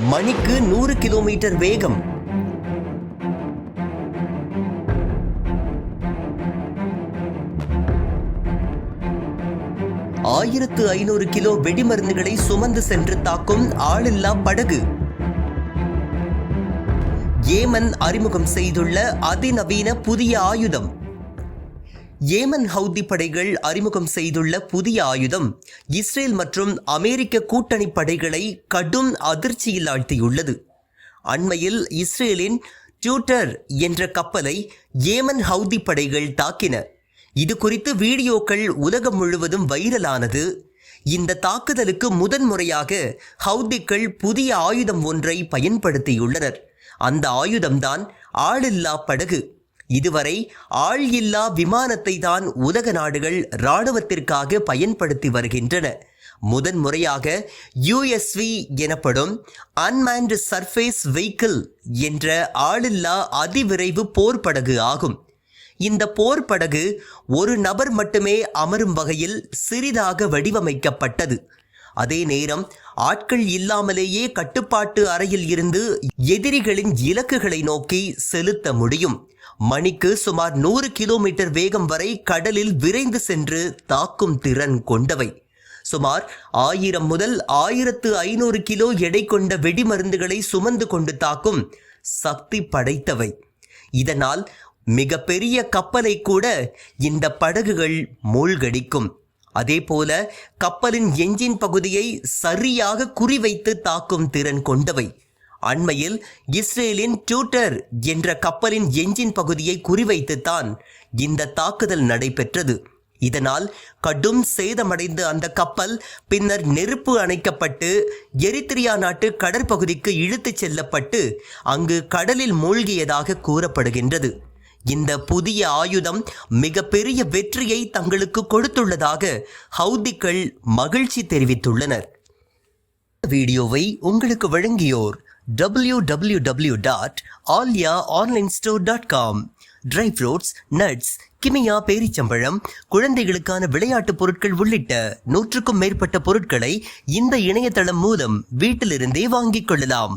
மணிக்கு நூறு கிலோமீட்டர் வேகம். ஆயிரத்து ஐநூறு கிலோ வெடிமருந்துகளை சுமந்து சென்று தாக்கும் ஆளில்லா படகு. ஏமன் அறிமுகம் செய்துள்ள அதிநவீன புதிய ஆயுதம். ஏமன் ஹவுதி படைகள் அறிமுகம் செய்துள்ள புதிய ஆயுதம் இஸ்ரேல் மற்றும் அமெரிக்க கூட்டணி படைகளை கடும் அதிர்ச்சியில் ஆழ்த்தியுள்ளது. அண்மையில் இஸ்ரேலின் டியூட்டர் என்ற கப்பலை ஏமன் ஹவுதி படைகள் தாக்கின. இது குறித்து வீடியோக்கள் உலகம் முழுவதும் வைரலானது. இந்த தாக்குதலுக்கு முதன்முறையாக ஹவுதிக்கள் புதிய ஆயுதம் ஒன்றை பயன்படுத்தியுள்ளனர். அந்த ஆயுதம்தான் ஆளில்லா படகு. இதுவரை ஆள் இல்லா விமானத்தை தான் உலக நாடுகள் இராணுவத்திற்காக பயன்படுத்தி வருகின்றன. முதன் முறையாக யுஎஸ்வி எனப்படும் அன்மேன்டு சர்ஃபேஸ் வெஹிக்கிள் என்ற ஆளில்லா அதிவிரைவு போர் படகு ஆகும். இந்த போர் படகு ஒரு நபர் மட்டுமே அமரும் வகையில் சிறிதாக வடிவமைக்கப்பட்டது. அதே நேரம் ஆட்கள் இல்லாமலேயே கட்டுப்பாட்டு அறையில் இருந்து எதிரிகளின் இலக்குகளை நோக்கி செலுத்த முடியும். மணிக்கு சுமார் நூறு கிலோமீட்டர் வேகம் வரை கடலில் விரைந்து சென்று தாக்கும் திறன் கொண்டவை. சுமார் ஆயிரம் முதல் ஆயிரத்து ஐநூறு கிலோ எடை கொண்ட வெடிமருந்துகளை சுமந்து கொண்டு தாக்கும் சக்தி படைத்தவை. இதனால் மிகப்பெரிய கப்பலை கூட இந்த படகுகள் மூழ்கடிக்கும். அதேபோல கப்பலின் எஞ்சின் பகுதியை சரியாக குறிவைத்து தாக்கும் திறன் கொண்டவை. அண்மையில் இஸ்ரேலின் டியூட்டர் என்ற கப்பலின் என்ஜின் பகுதியை குறிவைத்துத்தான் இந்த தாக்குதல் நடைபெற்றது. இதனால் கடும் சேதமடைந்த அந்த கப்பல் பின்னர் நெருப்பு அணைக்கப்பட்டு எரித்திரியா நாட்டு கடற்பகுதிக்கு இழுத்துச் செல்லப்பட்டு அங்கு கடலில் மூழ்கியதாக கூறப்படுகின்றது. இந்த புதிய ஆயுதம் மிகப்பெரிய வெற்றியை தங்களுக்கு கொடுத்துள்ளதாக ஹவுதிக்கள் மகிழ்ச்சி தெரிவித்துள்ளனர். வீடியோவை உங்களுக்கு வழங்கியோர் W W W dot Aalya online store dot com dry fruits nuts Kimia பேரிச்சம்பழம் குழந்தைகளுக்கான விளையாட்டுப் பொருட்கள் உள்ளிட்ட நூற்றுக்கும் மேற்பட்ட பொருட்களை இந்த இணையதளம் மூலம் வீட்டிலிருந்தே வாங்கிக் கொள்ளலாம்.